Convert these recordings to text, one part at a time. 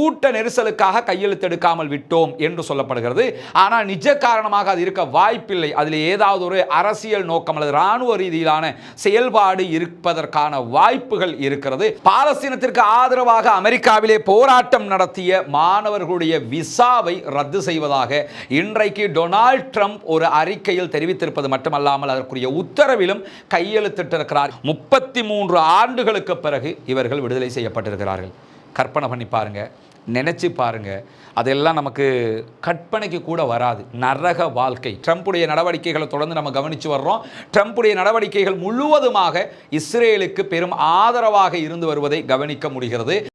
கூட்ட நெரிசலுக்காக கையெழுத்தெடுக்காமல் விட்டோம் என்று சொல்லப்படுகிறது. ஆனால் நிஜ காரணமாக அது இருக்க வாய்ப்பில்லை. அதில் ஏதாவது ஒரு அரசியல் நோக்கம் அல்லது இராணுவ ரீதியிலான செயல்பாடு இருப்பதற்கான வாய்ப்புகள் இருக்கிறது. பாலஸ்தீனத்திற்கு ஆதரவாக அமெரிக்காவிலே போராட்டம் நடத்திய மாணவர்களுடைய விசாவை ரத்து செய்வதாக இன்றைக்கு டொனால்ட் ட்ரம்ப் ஒரு அறிக்கையில் தெரிவித்திருப்பது மட்டுமல்லாமல் அதற்குரிய உத்தரவிலும் கையெழுத்திட்டிருக்கிறார். முப்பத்தி மூன்று ஆண்டுகளுக்கு பிறகு இவர்கள் விடுதலை செய்யப்பட்டிருக்கிறார்கள். கற்பனை பண்ணி பாருங்கள் நினச்சி பாருங்க. அதெல்லாம் நமக்கு கற்பனைக்கு கூட வராது. நரக வாழ்க்கை. ட்ரம்ப்புடைய நடவடிக்கைகளை தொடர்ந்து நம்ம கவனித்து வர்றோம். ட்ரம்ப்புடைய நடவடிக்கைகள் முழுவதுமாக இஸ்ரேலுக்கு பெரும் ஆதரவாக இருந்து வருவதை கவனிக்க முடிகிறது.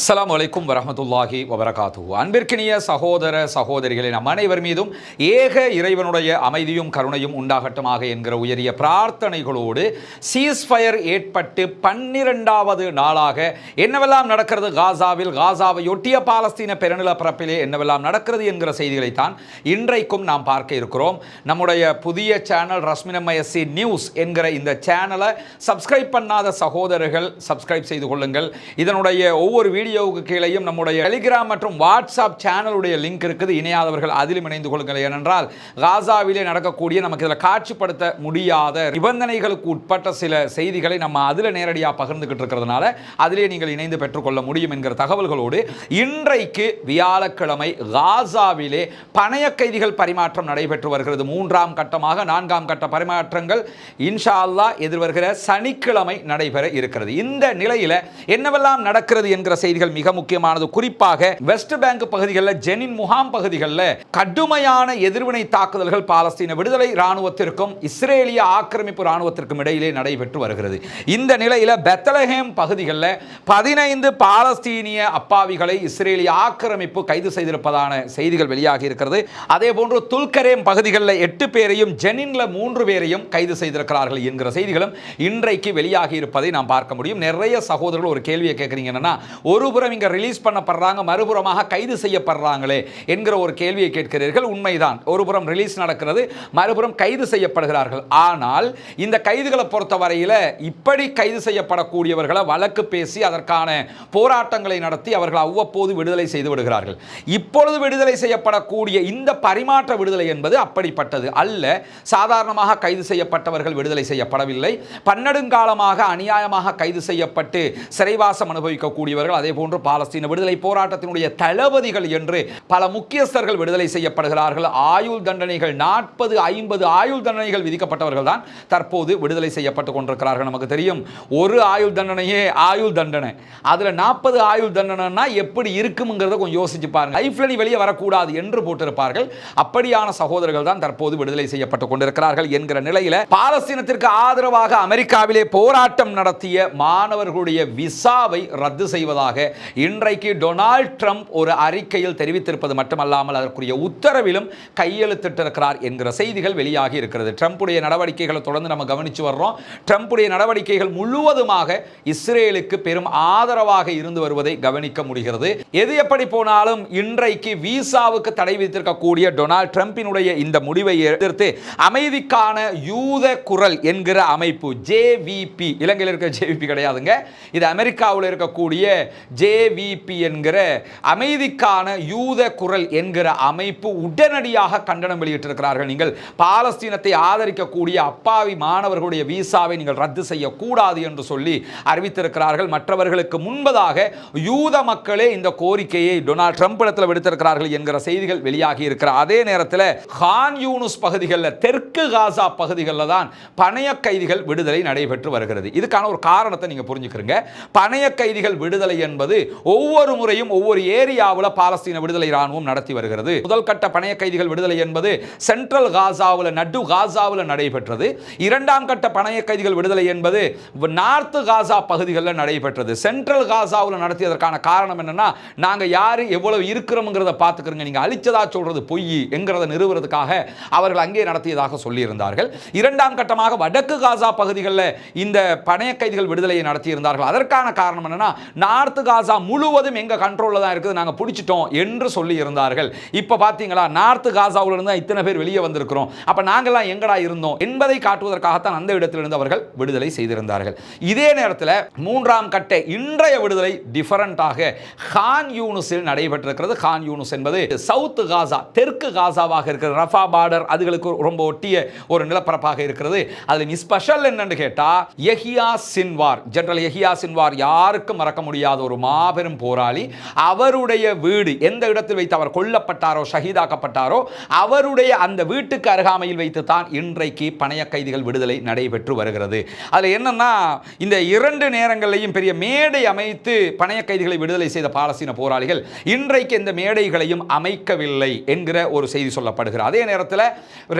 அஸ்லாம் வலைக்கும் வரமத்துல்லாஹி வபரகாத்து அன்பிற்கினிய சகோதர சகோதரிகளின் நம் அனைவர் மீதும் ஏக இறைவனுடைய அமைதியும் கருணையும் உண்டாகட்டுமாக என்கிற உயரிய பிரார்த்தனைகளோடு சீஸ்ஃபயர் ஏற்பட்டு பன்னிரெண்டாவது நாளாக என்னவெல்லாம் நடக்கிறது? காசாவில் காசாவை ஒட்டிய பாலஸ்தீன பெருநில பரப்பிலே என்னவெல்லாம் நடக்கிறது என்கிற செய்திகளைத்தான் இன்றைக்கும் நாம் பார்க்க இருக்கிறோம். நம்முடைய புதிய சேனல் ரஸ்மினமயசி நியூஸ் என்கிற இந்த சேனலை சப்ஸ்கிரைப் பண்ணாத சகோதரர்கள் சப்ஸ்கிரைப் செய்து கொள்ளுங்கள். இதனுடைய ஒவ்வொரு வீடியோவுக்கு கீழேயும் நம்முடைய டெலிகிராம் மற்றும் வாட்ஸ்அப் சேனலுடைய லிங்க் இருக்குது. இணையாதவர்கள் அதிலும் இணைந்து கொள்ளுங்கள். ஏனென்றால் காசாவிலே நடக்கக்கூடிய நமக்கு இதில் காட்சிப்படுத்த முடியாத நிபந்தனைகளுக்கு உட்பட்ட சில செய்திகளை நம்ம அதில் நேரடியாக பகிர்ந்துக்கிட்டு இருக்கிறதுனால அதிலே நீங்கள் இணைந்து பெற்றுக்கொள்ள முடியும் என்கிற தகவல்களோடு இன்றைக்கு வியாழக்கிழமை காசாவிலே பணைய கைதிகள் பரிமாற்றம் நடைபெற்று வருகிறது. மூன்றாம் கட்டமாக நான்காம் கட்ட பரிமாற்றங்கள் இன்ஷா அல்லாஹ் எதிர்வருகிற சனிக்கிழமை நடைபெற இருக்கிறது. இந்த நிலையில் என்னவெல்லாம் நடக்கிறது என்கிற பகுதிகள் மிக முக்கியமானது. குறிப்பாக வெஸ்ட் பேங்க் பகுதிகளில் ஜெனின் முகாம் பகுதிகளில் கடுமையான எதிர்வினை தாக்குதல்கள் பாலஸ்தீன விடுதலை ராணுவத்திற்கும் இஸ்ரேலிய ஆக்கிரமிப்பு ராணுவத்திற்கும் இடையிலே நடைபெற்று வருகிறது. இந்த நிலையில் பெத்தலஹேம் பகுதிகளில் பதினைந்து பாலஸ்தீனிய அப்பாவிகளை இஸ்ரேலிய ஆக்கிரமிப்பு கைது செய்திருப்பதான செய்திகள் வெளியாகி இருக்கிறது. அதே போன்று துல்கரேம் பகுதிகளில் எட்டு பேரையும் ஜெனின்ல மூன்று பேரையும் கைது செய்திருக்கிறார்கள் என்கிற செய்திகளும் இன்றைக்கு வெளியாகி இருப்பதை நாம் பார்க்க முடியும். நிறைய சகோதரர்கள் ஒரு கேள்வியை கேட்குறீங்க என்னன்னா ஒரு புறம் இங்கே ரிலீஸ் பண்ணப்படுறாங்க மறுபுறமாக கைது செய்யப்படுறாங்களே என்கிற ஒரு கேள்வியை கேட்கிறீர்கள். உண்மைதான். ஒருபுறம் ரிலீஸ் நடக்கிறது மறுபுறம் கைது செய்யப்படுகிறார்கள். ஆனால் இந்த கைதுகளை பொறுத்த வரையில் இப்படி கைது செய்யப்படக்கூடியவர்களை வழக்கு பேசி அதற்கான போராட்டங்களை நடத்தி அவர்கள் அவ்வப்போது விடுதலை செய்து விடுகிறார்கள். இப்பொழுது விடுதலை செய்யப்படக்கூடிய இந்த பரிமாற்ற விடுதலை என்பது அப்படிப்பட்டது அல்ல. சாதாரணமாக கைது செய்யப்பட்டவர்கள் விடுதலை செய்யப்படவில்லை. பன்னெடுங்காலமாக அநியாயமாக கைது செய்யப்பட்டு சிறைவாசம் அனுபவிக்கக்கூடியவர்கள் அதே போன்று பாலஸ்தீன விடுதலை போராட்டத்தினுடைய தளபதிகள் என்று பல முக்கியஸ்தர்கள் விடுதலை செய்யப்படுகிறார்கள். ஆயுள் தண்டனைகள் நாற்பது ஐம்பது ஆயுள் தண்டனைகள் விதிக்கப்பட்டவர்கள் தான் தற்போது விடுதலை செய்யப்பட்டு கொண்டிருக்கிறார்கள் நமக்கு தெரியும். ஒரு ஆயுள் தண்டனையே ஆயுள் தண்டனை. அதில் நாற்பது ஆயுள் தண்டனைனா எப்படி இருக்குங்கிறத கொஞ்சம் யோசிச்சு பாருங்க. லைஃப்ல நீ வெளியே வரக்கூடாது என்று போட்டிருப்பார்கள். அப்படியான சகோதரர்கள் தான் தற்போது விடுதலை செய்யப்பட்டு கொண்டிருக்கிறார்கள் என்கிற நிலையில் பாலஸ்தீனத்திற்கு ஆதரவாக அமெரிக்காவிலே போராட்டம் நடத்திய மாணவர்களுடைய விசாவை ரத்து செய்வதாக இன்றைக்கு டொனால்ட் ட்ரம்ப் ஒரு அறிக்கையில் தெரிவித்திருப்பது மட்டுமல்லாமல் அதற்குரிய உத்தரவிலும் கையெழுத்திட்டிருக்கிறார் என்கிற செய்திகள் வெளியாகி இருக்கிறது. ட்ரம்ப்புடைய நடவடிக்கைகளை தொடர்ந்து நம்ம கவனித்து வர்றோம். ட்ரம்ப்புடைய நடவடிக்கைகள் முழுவதுமாக இஸ்ரேலுக்கு பெரும் ஆதரவாக இருந்து வருவதை கவனிக்க முடிகிறது. எது எப்படி போனாலும் இன்றைக்கு விசாவுக்கு தடை விதித்திருக்கக்கூடிய டொனால்ட் ட்ரம்பினுடைய இந்த முடிவை எதிர்த்து அமைதிக்கான யூத குரல் என்கிற அமைப்பு ஜேவிபி இலங்கையில் இருக்க ஜேவிபி கிடையாதுங்க. இது அமெரிக்காவில் இருக்கக்கூடிய ஜேவிபி என்கிற அமைதிக்கான யூத குரல் என்கிற அமைப்பு உடனடியாக கண்டனம் வெளியிட்டிருக்கிறார்கள். நீங்கள் பாலஸ்தீனத்தை ஆதரிக்கக்கூடிய அப்பாவி மாணவர்களுடைய விசாவை நீங்கள் ரத்து செய்யக்கூடாது என்று சொல்லி அறிவித்திருக்கிறார்கள். மற்றவர்களுக்கு முன்பதாக யூத மக்களே இந்த கோரிக்கையை டொனால்ட் ட்ரம்ப் இடத்துல விடுத்திருக்கிறார்கள் என்கிற செய்திகள் வெளியாகி இருக்கிற அதே நேரத்தில் ஹான் யூனுஸ் பகுதிகளில் தெற்கு காசா பகுதிகளில் தான் பணைய கைதிகள் விடுதலை நடைபெற்று வருகிறது. இதுக்கான ஒரு காரணத்தை நீங்கள் புரிஞ்சுக்கிறீங்க. பணைய கைதிகள் விடுதலை என்பது என்பது ஒவ்வொரு முறையும் ஒவ்வொரு ஏரியாவில் பாலஸ்தீன விடுதலை ராணுவம் நடத்தி வருகிறது. முதல் கட்ட பணைய கைதிகள் விடுதலை என்பது சென்ட்ரல் காசாவில் நடு காசாவில் நடைபெற்றது. இரண்டாம் கட்ட பணைய கைதிகள் விடுதலை என்பது நார்த் காசா பகுதிகளில் நடைபெற்றது. சென்ட்ரல் காசாவில் நடத்தியதற்கான காரணம் என்னன்னா நாங்கள் யார் எவ்வளவு இருக்கிறோம்ங்கிறத பார்த்துக்கிறோங்க. நீங்கள் அழிச்சதா சொல்றது பொய் என்கிறத நிறுவுறதுக்காக அவர்கள் அங்கே நடத்தியதாக சொல்லியிருந்தார்கள். இரண்டாம் கட்டமாக வடக்கு காசா பகுதிகளில் இந்த பணைய கைதிகள் விடுதலையை நடத்தியிருந்தார்கள். அதற்கான காரணம் என்னன்னா நார்த்து காசா முழுவதும் எங்க கண்ட்ரோல்ல தான் இருக்குது. நாங்க பிடிச்சிட்டோம் என்று சொல்லி இருந்தார்கள். இப்ப பாத்தீங்களா நார்த் காசாவுல இருந்து தான் இத்தனை பேர் வெளியே வந்திருக்கிறோம். அப்ப நாங்கெல்லாம் எங்கடா இருந்தோம் என்பதை காட்டுவதற்காகத்தான் அந்த இடத்திலிருந்து அவர்கள் விடுதலை செய்திருந்தார்கள். இதே நேரத்தில் மூன்றாம் கட்ட இன்றைய விடுதலை டிஃபரண்டாக ஹான் யூனுஸில் நடைபெற்றிருக்கிறது. ஹான் யூனுஸ் என்பது சவுத் காசா தெற்கு காசாவாக இருக்கிற ரஃபா பார்டர் அதுகளுக்கு ரொம்ப ஒட்டிய ஒரு நிலப்பரப்பாக இருக்கிறது. அதில் ஸ்பெஷல் என்னன்னு கேட்டால் Yahya Sinwar general Yahya Sinwar யாருக்கும் மறக்க முடியாத ஒரு மாபெரும் போராளி. அவருடைய வீடு எந்த இடத்தில் வைத்து அவர் கொல்லப்பட்டாரோ ஷஹீதாக்கப்பட்டாரோ அவருடைய அந்த வீட்டுக்கு அருகாமையில் வைத்து தான் இன்றைக்கு பணைய கைதிகள் விடுதலை நடைபெற்று வருகிறது. அதில் என்னன்னா இந்த இரண்டு நேரங்களையும் பெரிய மேடை அமைத்து பணைய கைதிகளை விடுதலை செய்த பாலஸ்தீன போராளிகள் இன்றைக்கு இந்த மேடைகளையும் அமைக்கவில்லை என்கிற ஒரு செய்தி சொல்லப்படுகிறது. அதே நேரத்தில்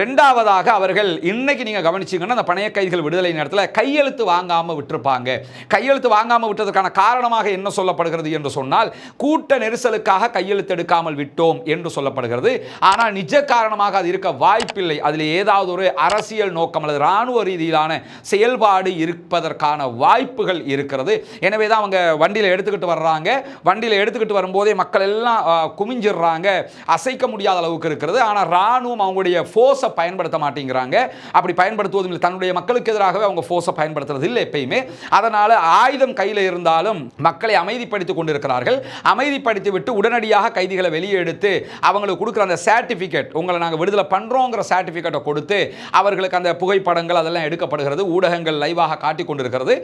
ரெண்டாவதாக அவர்கள் இன்னைக்கு நீங்க கவனிச்சீங்கன்னா அந்த பணைய கைதிகள் விடுதலை நேரத்தில் கையெழுத்து வாங்காமல் விட்டுருப்பாங்க. கையெழுத்து வாங்காமல் விட்டதற்கான காரணமாக என்ன சொல்ல சொல்லப்படுகிறது என்று சொன்னால் கூட்ட நெரிசலுக்காக கையெழுத்து எடுக்காமல் விட்டோம் என்று சொல்லப்படுகிறது. ஆனால் நிஜ காரணமாக அது இருக்க வாய்ப்பில்லை. அதில் ஏதாவது ஒரு அரசியல் நோக்கம் அல்லது இராணுவ ரீதியிலான செயல்பாடு இருப்பதற்கான வாய்ப்புகள் இருக்கிறது. எனவே தான் அவங்க வண்டியில் எடுத்துக்கிட்டு வர்றாங்க. வண்டியில் எடுத்துக்கிட்டு வரும்போதே மக்கள் எல்லாம் குமிஞ்சிடுறாங்க. அசைக்க முடியாத அளவுக்கு இருக்கிறது. ஆனால் இராணுவம் அவங்களுடைய ஃபோர்ஸை பயன்படுத்த மாட்டேங்கிறாங்க. அப்படி பயன்படுத்துவதும் இல்லை. தன்னுடைய மக்களுக்கு எதிராகவே அவங்க ஃபோர்ஸை பயன்படுத்துறது இல்லை எப்பயுமே. அதனால் ஆயுதம் கையில் இருந்தாலும் மக்களை அமைதிப்படுத்தி கொண்டிருக்கிறார்கள். அமைதிப்படுத்தி விட்டு உடனடியாக கைதிகளை வெளியே எடுத்து அவங்களுக்கு கொடுக்குற அந்த சர்டிஃபிகேட் உங்களை நாங்கள் விடுதலை பண்ணுறோங்கிற சர்டிஃபிகேட்டை கொடுத்து அவர்களுக்கு அந்த புகைப்படங்கள் அதெல்லாம் எடுக்கப்படுகிறது ஊடகங்கள் லைவாக காட்டி கொண்டிருக்கிறது.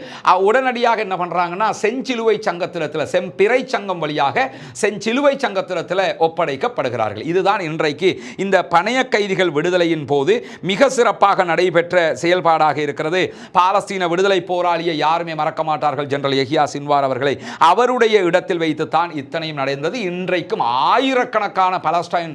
உடனடியாக என்ன பண்ணுறாங்கன்னா செஞ்சிலுவை சங்கத்திரத்தில் செம்பிறை சங்கம் வழியாக செஞ்சிலுவை சங்கத்திரத்தில் ஒப்படைக்கப்படுகிறார்கள். இதுதான் இன்றைக்கு இந்த பணைய கைதிகள் விடுதலையின் போது மிக சிறப்பாக நடைபெற்ற செயல்பாடாக இருக்கிறது. பாலஸ்தீன விடுதலை போராளியை யாருமே மறக்க மாட்டார்கள் ஜெனரல் எஹியா சின்வார் அவர்களை. அவர் அவருடைய இடத்தில் வைத்து தான் இத்தனையும் நடந்தது. இன்றைக்கும் ஆயிரக்கணக்கான பலஸ்டைன்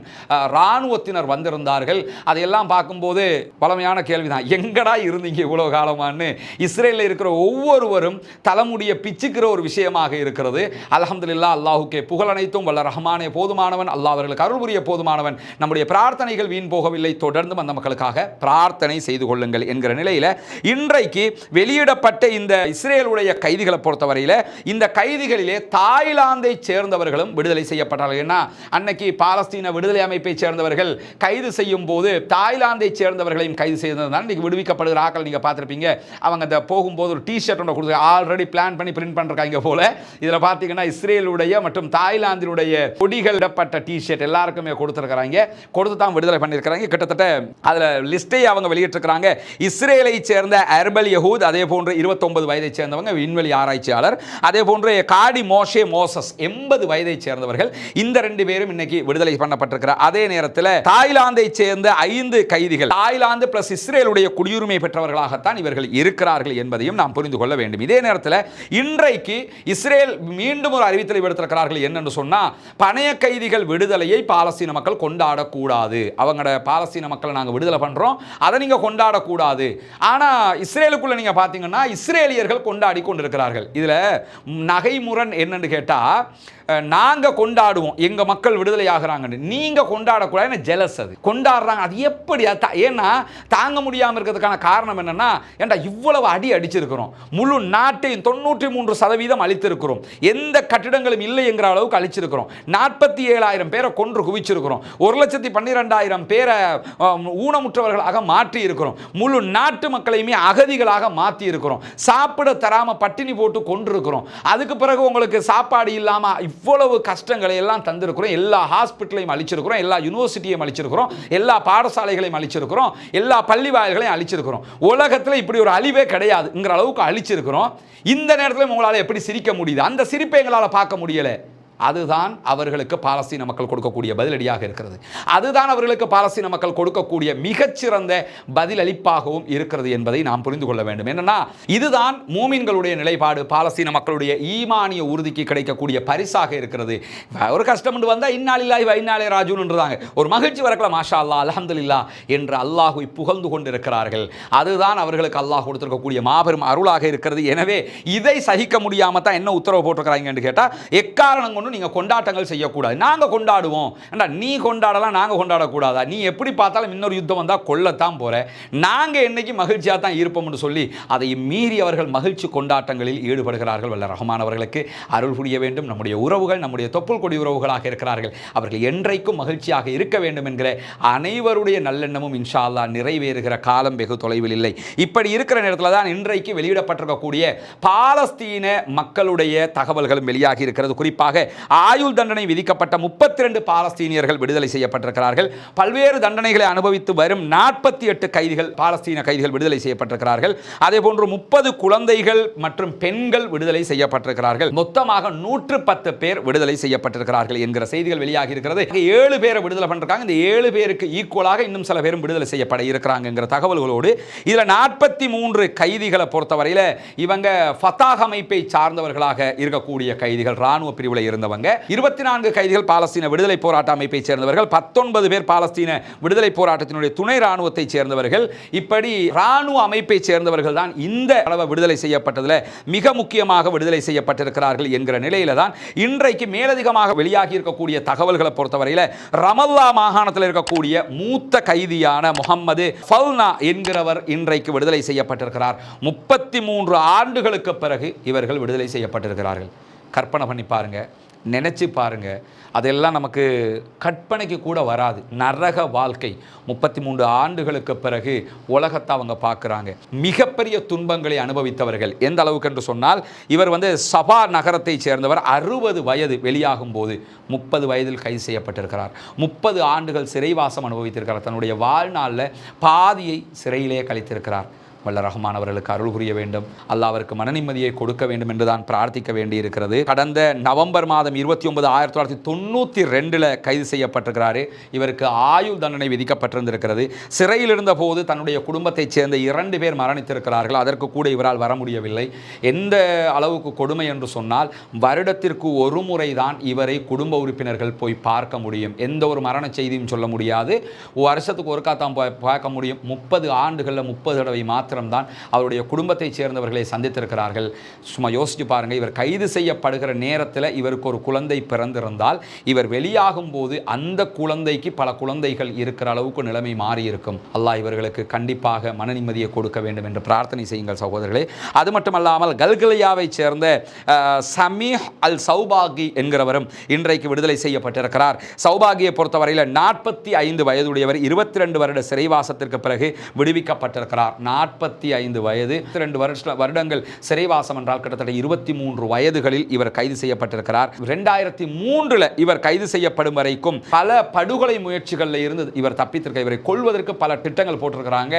இராணுவத்தினர் வந்திருந்தார்கள். அதையெல்லாம் பார்க்கும்போது பழமையான கேள்விதான். எங்கடா இருந்தீங்க இவ்வளோ காலமானு இஸ்ரேலில் இருக்கிற ஒவ்வொருவரும் தலைமுடிய பிச்சுக்கிற ஒரு விஷயமாக இருக்கிறது. அல்ஹம்துலில்லாஹ் அல்லாஹுக்கே புகழ் அனைத்தும். வல்ல ரஹமானே போதுமானவன். அல்லாஹ் அவர்களுக்கு அருள் புரிய போதுமானவன். நம்முடைய பிரார்த்தனைகள் வீண் போகவில்லை. தொடர்ந்து அந்த மக்களுக்காக பிரார்த்தனை செய்து கொள்ளுங்கள் என்கிற நிலையில் இன்றைக்கு வெளியிடப்பட்ட இந்த இஸ்ரேலுடைய கைதிகளை பொறுத்தவரையில் இந்த கைதிகள் கைதிகளிலே தாய்லாந்தை சேர்ந்தவர்களும் விடுதலை செய்யப்பட்டார்கள். ஏன்னா அன்னைக்கு பாலஸ்தீன விடுதலை அமைப்பை சேர்ந்தவர்கள் கைது செய்யும் போது தாய்லாந்தை சேர்ந்தவர்களையும் கைது செய்ததுதான் இன்னைக்கு விடுவிக்கப்படுகிற ஆக்கள் நீங்கள் பார்த்துருப்பீங்க. அவங்க அந்த போகும்போது ஒரு டிஷர்ட் ஒன்று கொடுத்து ஆல்ரெடி பிளான் பண்ணி பிரிண்ட் பண்ணிருக்காங்க போல. இதில் பார்த்தீங்கன்னா இஸ்ரேலுடைய மற்றும் தாய்லாந்தினுடைய கொடிகள் இடப்பட்ட டிஷர்ட் எல்லாருக்குமே கொடுத்துருக்குறாங்க. கொடுத்து தான் விடுதலை பண்ணியிருக்கிறாங்க. கிட்டத்தட்ட அதில் லிஸ்ட்டை அவங்க வெளியிட்டிருக்கிறாங்க. இஸ்ரேலை சேர்ந்த அர்பல் யஹூத் அதே போன்று இருபத்தொன்பது வயதை சேர்ந்தவங்க விண்வெளி ஆராய்ச்சியாளர். அதே போன்று காடி மோஷே மோசஸ் எண்பது வயதை சேர்ந்தவர்கள் இந்த ரெண்டு பேரும் இன்னைக்கு விடுதலை பண்ணப்பட்டிருக்கிற அதே நேரத்தில் தாய்லாந்தை சேர்ந்த ஐந்து கைதிகள் தாய்லாந்து பிளஸ் இஸ்ரேலுடைய குடியுரிமை பெற்றவர்களாகத்தான் இவர்கள் இருக்கிறார்கள் என்பதையும் நாம் புரிந்து கொள்ள வேண்டும். இதே நேரத்தில் இன்றைக்கு இஸ்ரேல் மீண்டும் ஒரு அறிவித்தலை விடுத்திருக்கிறார்கள் என்னன்னு சொன்னா பணைய கைதிகள் விடுதலையை பாலஸ்தீன மக்கள் கொண்டாடக்கூடாது. அவங்களோட பாலஸ்தீன மக்களை நாங்கள் விடுதலை பண்றோம் அதை நீங்க கொண்டாடக்கூடாது. ஆனா இஸ்ரேலுக்குள்ள நீங்க பார்த்தீங்கன்னா இஸ்ரேலியர்கள் கொண்டாடி கொண்டிருக்கிறார்கள். இதுல முரண் என்னன்னு கேட்டால் நாங்கள் கொண்டாடுவோம். எங்கள் மக்கள் விடுதலை ஆகுறாங்கன்னு நீங்கள் கொண்டாடக்கூடாதுன்னு ஜெலஸ் அது. கொண்டாடுறாங்க. அது எப்படி? அது ஏன்னா தாங்க முடியாமல் இருக்கிறதுக்கான காரணம் என்னென்னா ஏன்டா இவ்வளவு அடி அடிச்சிருக்கிறோம். முழு நாட்டையும் தொண்ணூற்றி மூன்று சதவீதம் அழித்திருக்கிறோம். எந்த கட்டிடங்களும் இல்லை என்கிற அளவுக்கு அழிச்சிருக்கிறோம். நாற்பத்தி ஏழாயிரம் பேரை கொன்று குவிச்சிருக்கிறோம். ஒரு லட்சத்தி பன்னிரெண்டாயிரம் பேரை ஊனமுற்றவர்களாக மாற்றி இருக்கிறோம் முழு நாட்டு மக்களையுமே அகதிகளாக மாற்றி இருக்கிறோம் சாப்பிட தராமல் பட்டினி போட்டு கொண்டிருக்கிறோம் அதுக்கு பிறகு உங்களுக்கு சாப்பாடு இல்லாமல் இவ்வளவு கஷ்டங்களை எல்லாம் தந்திருக்கிறோம். எல்லா ஹாஸ்பிட்டலையும் அழிச்சிருக்கிறோம். எல்லா யூனிவர்சிட்டியையும் அழிச்சிருக்கிறோம். எல்லா பாடசாலைகளையும் அழிச்சிருக்கிறோம். எல்லா பள்ளி வாயில்களையும் அழிச்சிருக்கிறோம். உலகத்தில் இப்படி ஒரு அழிவே கிடையாதுங்கிற அளவுக்கு அழிச்சிருக்கிறோம். இந்த நேரத்தில் உங்களால் எப்படி சிரிக்க முடியுது? அந்த சிரிப்பை எங்களால் பார்க்க முடியலை. அதுதான் அவர்களுக்கு பாலஸ்தீன மக்கள் கொடுக்கக்கூடிய பதிலடியாக இருக்கிறது. அதுதான் அவர்களுக்கு பாலஸ்தீன மக்கள் கொடுக்கக்கூடிய மிகச்சிறந்த பதிலளிப்பாகவும் இருக்கிறது என்பதை நாம் புரிந்து கொள்ள வேண்டும். என்னன்னா இதுதான் மூமின்களுடைய நிலைப்பாடு. பாலஸ்தீன மக்களுடைய ஈமானிய உறுதிக்கு கிடைக்கக்கூடிய பரிசாக இருக்கிறது. ஒரு கஷ்டம் வந்தால் இந்நாளில்லாய் வைநாளே ராஜுன்றாங்க ஒரு மகிழ்ச்சி வரக்கலாம் மாஷா அல்லா அலமதுல்லா என்று அல்லாஹுவை புகழ்ந்து கொண்டிருக்கிறார்கள். அதுதான் அவர்களுக்கு அல்லாஹ் கொடுத்திருக்கக்கூடிய மாபெரும் அருளாக இருக்கிறது. எனவே இதை சகிக்க முடியாமல் தான் என்ன உத்தரவு போட்டிருக்கிறாங்கன்னு கேட்டால் எக்காரணம் கொண்டு யாரும் நீங்கள் கொண்டாட்டங்கள் செய்யக்கூடாது. நாங்கள் கொண்டாடுவோம். ஏண்டா நீ கொண்டாடலாம் நாங்கள் கொண்டாடக்கூடாதா? நீ எப்படி பார்த்தாலும் இன்னொரு யுத்தம் வந்தால் கொல்லத்தான் போகிற நாங்கள் என்னைக்கு மகிழ்ச்சியாக தான் இருப்போம்னு சொல்லி அதை மீறி அவர்கள் மகிழ்ச்சி கொண்டாட்டங்களில் ஈடுபடுகிறார்கள் வல்ல ரஹ்மான் அவர்களுக்கு. அருள் புரிய வேண்டும். நம்முடைய உறவுகள் நம்முடைய தொப்புள் கொடி உறவுகளாக இருக்கிறார்கள். அவர்கள் என்றைக்கும் மகிழ்ச்சியாக இருக்க வேண்டும் என்கிற அனைவருடைய நல்லெண்ணமும் இன்ஷா அல்லாஹ் நிறைவேறுகிற காலம் வெகு தொலைவில் இல்லை. இப்படி இருக்கிற நேரத்தில் தான் இன்றைக்கு வெளியிடப்பட்டிருக்கக்கூடிய பாலஸ்தீன மக்களுடைய தகவல்களும் வெளியாகி இருக்கிறது. குறிப்பாக ஆயுள் தண்டனை விதிக்கப்பட்ட முப்பத்தி ரெண்டு பாலஸ்தீனியர்கள் விடுதலை செய்யப்பட்டிருக்கிறார்கள். பல்வேறு தண்டனைகளை அனுபவித்து வரும் நாற்பத்தி எட்டு கைதிகள் பாலஸ்தீன கைதிகள் விடுதலை செய்யப்பட்டிருக்கிறார்கள். அதே போன்று முப்பது குழந்தைகள் மற்றும் பெண்கள் விடுதலை செய்யப்பட்டிருக்கிறார்கள். மொத்தமாக நூற்று பத்து பேர் விடுதலை செய்யப்பட்டிருக்கிறார்கள் என்கிற செய்திகள் வெளியாகி இருக்கிறது. ஏழு பேரை விடுதலை பண்ணிருக்காங்க இந்த ஏழு பேருக்கு ஈக்குவலாக இன்னும் சில பேரும் விடுதலை செய்யப்பட இருக்கிறாங்கிற தகவல்களோடு இதில் நாற்பத்தி மூன்று கைதிகளை பொறுத்தவரையில் இவங்க ஃபத்தாக் அமைப்பை சார்ந்தவர்களாக இருக்கக்கூடிய கைதிகள் ராணுவ பிரிவில் சேர்ந்தவங்க. இருபத்தி நான்கு கைதிகள் பாலஸ்தீன விடுதலை போராட்ட அமைப்பை சேர்ந்தவர்கள். பத்தொன்பது பேர் பாலஸ்தீன விடுதலை போராட்டத்தினுடைய துணை ராணுவத்தை சேர்ந்தவர்கள். இப்படி ராணுவ அமைப்பை சேர்ந்தவர்கள் தான் இந்த அளவு விடுதலை செய்யப்பட்டதில் மிக முக்கியமாக விடுதலை செய்யப்பட்டிருக்கிறார்கள் என்கிற நிலையில தான் இன்றைக்கு மேலதிகமாக வெளியாகி இருக்கக்கூடிய தகவல்களை பொறுத்தவரையில் ரமல்லா மாகாணத்தில் இருக்கக்கூடிய மூத்த கைதியான முகம்மது ஃபல்னா என்கிறவர் இன்றைக்கு விடுதலை செய்யப்பட்டிருக்கிறார். முப்பத்தி மூன்று ஆண்டுகளுக்கு பிறகு இவர்கள் விடுதலை செய்யப்பட்டிருக்கிறார்கள். கற்பனை பண்ணி பாருங்க. நினச்சி பாருங்க. அதெல்லாம் நமக்கு கற்பனைக்கு கூட வராது. நரக வாழ்க்கை. முப்பத்தி மூன்று ஆண்டுகளுக்கு பிறகு உலகத்தை அவங்க பார்க்குறாங்க. மிகப்பெரிய துன்பங்களை அனுபவித்தவர்கள். எந்த அளவுக்கு என்று சொன்னால் இவர் வந்து சபா நகரத்தைச் சேர்ந்தவர். அறுபது வயது வெளியாகும் போது முப்பது வயதில் கைது செய்யப்பட்டிருக்கிறார். முப்பது ஆண்டுகள் சிறைவாசம் அனுபவித்திருக்கிறார். தன்னுடைய வாழ்நாளில் பாதியை சிறையிலே கழித்திருக்கிறார். வல்ல ரஹ்மான் அவர்களுக்கு அருள் புரிய வேண்டும். அல்ல அவருக்கு மன நிம்மதியை கொடுக்க வேண்டும் என்று தான் பிரார்த்திக்க வேண்டியிருக்கிறது. கடந்த நவம்பர் மாதம் இருபத்தி ஒன்பது ஆயிரத்தி தொள்ளாயிரத்தி தொண்ணூற்றி ரெண்டில் கைது செய்யப்பட்டிருக்கிறாரு. இவருக்கு ஆயுள் தண்டனை விதிக்கப்பட்டிருந்திருக்கிறது. சிறையில் இருந்தபோது தன்னுடைய குடும்பத்தைச் சேர்ந்த இரண்டு பேர் மரணித்திருக்கிறார்கள். அதற்கு கூட இவரால் வர முடியவில்லை. எந்த அளவுக்கு கொடுமை என்று சொன்னால் வருடத்திற்கு ஒரு முறை தான் இவரை குடும்ப உறுப்பினர்கள் போய் பார்க்க முடியும். எந்த ஒரு மரண செய்தியும் சொல்ல முடியாது. வருஷத்துக்கு ஒருக்கா தான் பார்க்க முடியும். முப்பது ஆண்டுகளில் முப்பது தடவை மாத்திரம்தான் அவருடைய குடும்பத்தைச் சேர்ந்தவர்களை சந்தித்திருக்கிறார்கள். சும்மா யோசிச்சு பாருங்கள் இவர் கைது செய்யப்படுகிற நேரத்தில் இவருக்கு ஒரு குழந்தை பிறந்திருந்தால் இவர் வெளியாகும் போது அந்த குழந்தைக்கு பல குழந்தைகள் இருக்கிற அளவுக்கு நிலைமை மாறி இருக்கும் அல்லாஹ் இவர்களுக்கு கண்டிப்பாக மன நிம்மதியை கொடுக்க வேண்டும் என்று பிரார்த்தனை செய்யுங்கள் சகோதரர்களே. அது மட்டுமல்லாமல் கல்கலியாவைச் சேர்ந்த சமீஹ் அல் சௌபாகி என்கிறவரும் இன்றைக்கு விடுதலை செய்யப்பட்டிருக்கிறார். சௌபாகியை பொறுத்தவரையில் நாற்பத்தி ஐந்து வயதுடையவர் இருபத்தி ரெண்டு வருட சிறைவாசத்திற்கு பிறகு விடுவிக்கப்பட்டிருக்கிறார். நாற்பத்தி ஐந்து வயது ரெண்டு வருஷ வருடங்கள் சிறைவாசம் என்றால் கிட்டத்தட்ட இருபத்தி மூன்று வயதுகளில் இவர் கைது செய்யப்பட்டிருக்கிறார். ரெண்டாயிரத்தி மூன்றில் இவர் கைது செய்யப்படும் வரைக்கும் பல படுகொலை முயற்சிகளில் இருந்து இவர் தப்பித்திருக்க இவரை கொள்வதற்கு பல திட்டங்கள் போட்டிருக்கிறாங்க.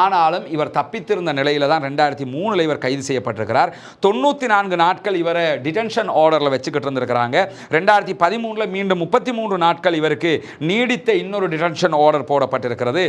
ஆனாலும் இவர் தப்பித்திருந்த நிலையில தான் ரெண்டாயிரத்தி மூணில் இவர் கைது செய்யப்பட்டிருக்கிறார். தொண்ணூற்றி நான்கு நாட்கள் இவரை டிடென்ஷன் ஆர்டரில் வச்சுக்கிட்டு இருந்திருக்கிறாங்க. ரெண்டாயிரத்தி பதிமூணில் மீண்டும் முப்பத்தி மூன்று நாட்கள் இவருக்கு நீடித்த இன்னொரு டிடென்ஷன் ஆர்டர் போடப்பட்டிருக்கிறது.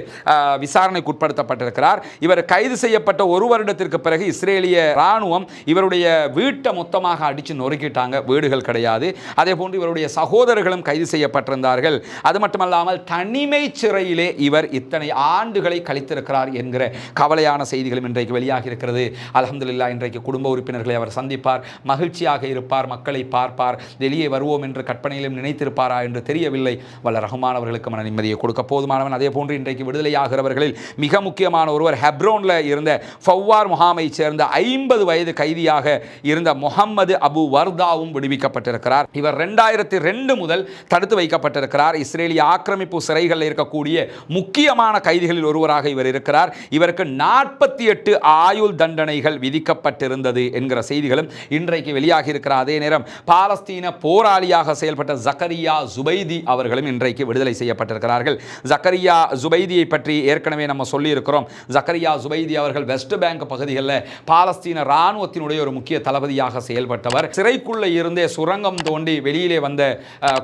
விசாரணைக்கு உட்படுத்தப்பட்டிருக்கிறார். இவர் கைது செய்யப்பட்ட ஒரு வருடத்திற்கு பிறகு இஸ்ரேலிய ராணுவம் இவருடைய வீட்டை மொத்தமாக அடித்து நொறுக்கிட்டாங்க. வீடுகள் கிடையாது. அதே போன்று இவருடைய சகோதரர்களும் கைது செய்யப்பட்டிருந்தார்கள். அது மட்டுமல்லாமல் தனிமை சிறையிலே இவர் இத்தனை ஆண்டுகளை கழித்திருக்கிறார் என்கிற கவலையான செய்திகளும் இன்றைக்கு வெளியாகி இருக்கிறது. அல்ஹம்துலில்லாஹ் இன்றைக்கு குடும்ப உறுப்பினர்களை அவர் சந்திப்பார். மகிழ்ச்சியாக இருப்பார். மக்களை பார்ப்பார். வெளியே வருவோம் என்று கற்பனையிலும் நினைத்திருப்பாரா என்று தெரியவில்லை. வல்ல ரஹ்மான் அவர்களுக்கு மன நிம்மதியை கொடுக்க போதுமானவன். அதே போன்று இன்றைக்கு விடுதலையாகிறவர்களில் மிக முக்கியமான ஒருவர் ஹெப்ரோனில் இருந்த ஃபவ்வார் முகாமைச் சேர்ந்த ஐம்பது வயது கைதியாக இருந்த முகம்மது அபு வர்தாவும் விடுவிக்கப்பட்டிருக்கிறார். இவர் ரெண்டாயிரத்தி ரெண்டு முதல் தடுத்து வைக்கப்பட்டிருக்கிறார். இஸ்ரேலிய ஆக்கிரமிப்பு சிறைகளில் இருக்கக்கூடிய முக்கியமான கைதிகளில் ஒருவராக இவர் இருக்கிறார். இவருக்கு நாற்பத்தி எட்டு ஆயுள் தண்டனைகள் விதிக்கப்பட்டிருந்தது என்கிற செய்திகளும் இன்றைக்கு வெளியாகி இருக்கிற அதே நேரம் பாலஸ்தீன போராளியாக செயல்பட்ட ஜக்கரியா ஜுபைதி அவர்களும் இன்றைக்கு விடுதலை செய்யப்பட்டிருக்கிறார்கள். ஜக்கரியா ஜுபைதியை பற்றி ஏற்கனவே நம்ம சொல்லியிருக்கிறோம். ஜக்கரியா ஜுபைதி அவர்கள் வெஸ்ட் பேங்க் பகுதிகளில் பாலஸ்தீன இராணுவத்தினுடைய ஒரு முக்கிய தளபதியாக செயல்பட்டவர். சிறைக்குள்ள இருந்தே சுரங்கம் தோண்டி வெளியிலே வந்த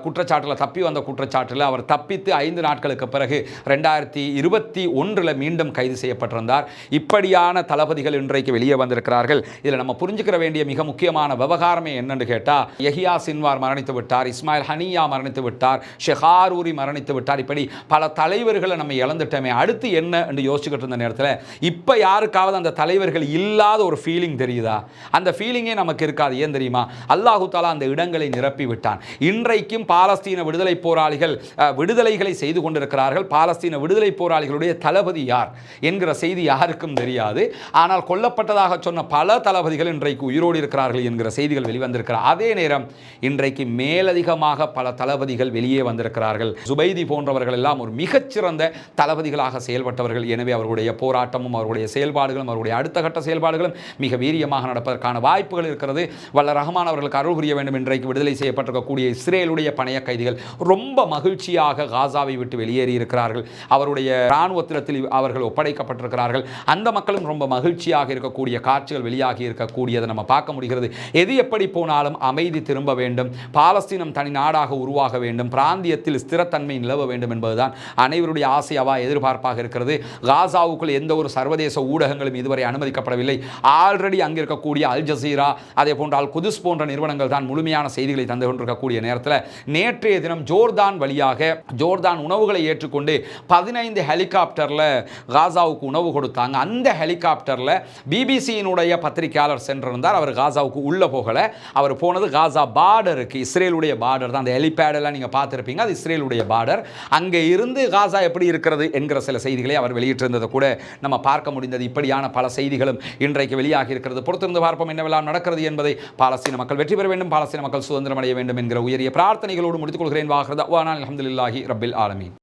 குற்றச்சாட்டில் தப்பி வந்த குற்றச்சாட்டில் அவர் தப்பித்து ஐந்து நாட்களுக்கு பிறகு ரெண்டாயிரத்தி இருபத்தி ஒன்றில் மீண்டும் கைது செய்யப்பட்டிருந்தார். இப்படியான தளபதிகள் இன்றைக்கு வெளியே வந்திருக்கிறார்கள். இதில் நம்ம புரிஞ்சுக்கிற வேண்டிய மிக முக்கியமான விவகாரமே என்னன்னு கேட்டால் எஹியா சின்வார் மரணித்து விட்டார் இஸ்மாயில் ஹனியா மரணித்து விட்டார் ஷெஹாரூரி மரணித்து விட்டார். இப்படி பல தலைவர்களை நம்ம இழந்துட்டோமே அடுத்து என்ன என்று யோசிச்சுக்கிட்டு இருந்த நேரத்தில் இப்போ யாருக்காவது அந்த தலைவர்கள் இல்லாத ஒரு ஃபீலிங் தெரியுதா? அந்த ஃபீலிங்கே நமக்கு இருக்காது. ஏன் தெரியுமா? அல்லாஹு தாலா அந்த இடங்களை நிரப்பி விட்டான். இன்றைக்கும் பாலஸ்தீன விடுதலை போராளிகள் விடுதலைகளை செய்து கொண்டிருக்கிறார்கள். பாலஸ்தீன விடுதலை போராளிகளுடைய தளபதி யார் என்கிற செய்தி யாருக்கும் தெரியாது. ஆனால் கொல்லப்பட்டதாக சொன்ன பல தளபதிகள் இன்றைக்கு உயிரோடு இருக்கிறார்கள் என்கிற செய்திகள் வெளிவந்திருக்கிறார் அதே நேரம் இன்றைக்கு மேலதிகமாக பல தளபதிகள் வெளியே வந்திருக்கிறார்கள். சுபைதி போன்றவர்கள் எல்லாம் ஒரு மிகச்சிறந்த தளபதிகளாக செயல்பட்டவர்கள். எனவே அவர்களுடைய போராட்டமும் அவர்களுடைய செயல்பாடுகளும் அவருடைய அடுத்த கட்ட செயல்பாடுகளும் மிக வீரியமாக நடப்பதற்கான வாய்ப்புகள் இருக்கிறது. வல்ல ரஹமான் அவர்களுக்கு அருள் புரிய வேண்டும். இன்றைக்கு விடுதலை செய்யப்பட்டிருக்கக்கூடிய இஸ்ரேலுடைய பணைய கைதிகள் ரொம்ப மகிழ்ச்சியாக காசாவை விட்டு வெளியேறி இருக்கிறார்கள். அவருடைய இராணுவத்திடத்தில் அவர்கள் ஒப்படைக்கப்பட்டிருக்கிறார்கள். அந்த மக்களும் ரொம்ப மகிழ்ச்சியாக இருக்கக்கூடிய காட்சிகள் வெளியாகி இருக்கக்கூடியதை நம்ம பார்க்க முடிகிறது. எது எப்படி போனாலும் அமைதி திரும்ப வேண்டும். பாலஸ்தீனம் தனி நாடாக உருவாக வேண்டும். பிராந்தியத்தில் ஸ்திரத்தன்மை நிலவ வேண்டும் என்பதுதான் அனைவருடைய ஆசையாவா எதிர்பார்ப்பாக இருக்கிறது. காசாவுக்குள் எந்த ஒரு சர்வதேச ஊடகங்களும் இதுவரை அனுமதிக்கப்படவில்லை. ஆல்ரெடி அங்கே இருக்கக்கூடிய அல் ஜசீரா அதே போன்ற அல் குதுஸ் போன்ற நிறுவனங்கள் தான் முழுமையான செய்திகளை தந்து கொண்டிருக்கக்கூடிய நேரத்தில் நேற்றைய தினம் ஜோர்தான் வழியாக ஜோர்தான் உணவுகளை ஏற்றுக்கொண்டு பதினைந்து ஹெலிகாப்டரில் காசாவுக்கு உணவு கொடுத்தாங்க. அந்த ஹெலிகாப்டரில் பிபிசியினுடைய பத்திரிகையாளர் சென்றிருந்தார். அவர் காசாவுக்கு உள்ளே போகலை. அவர் போனது காசா பார்டருக்கு இஸ்ரேலுடைய பார்டர் தான். அந்த ஹெலிபேடெல்லாம் நீங்கள் பார்த்துருப்பீங்க. அது இஸ்ரேலுடைய பார்டர் அங்கே இருந்து காசா எப்படி இருக்கிறது என்கிற சில செய்திகளை அவர் வெளியிட்டிருந்ததை கூட நம்ம பார்க்க முடியும். முடிந்தது. இப்படியான பல செய்திகளும் இன்றைக்கு வெளியாகி இருக்கிறது. பொறுத்திருந்து பார்ப்போம் என்னவெல்லாம் நடக்கிறது என்பதை பாலஸ்தீன மக்கள் வெற்றி பெற வேண்டும். பாலஸ்தீன மக்கள் சுதந்திரம் அடைய வேண்டும் என்கிற உயரிய பிரார்த்தனைகளோடு முடித்துக் கொள்கிறேன். வாகிறது ஹம்துல்லாஹி ரபில் ஆலமீன்.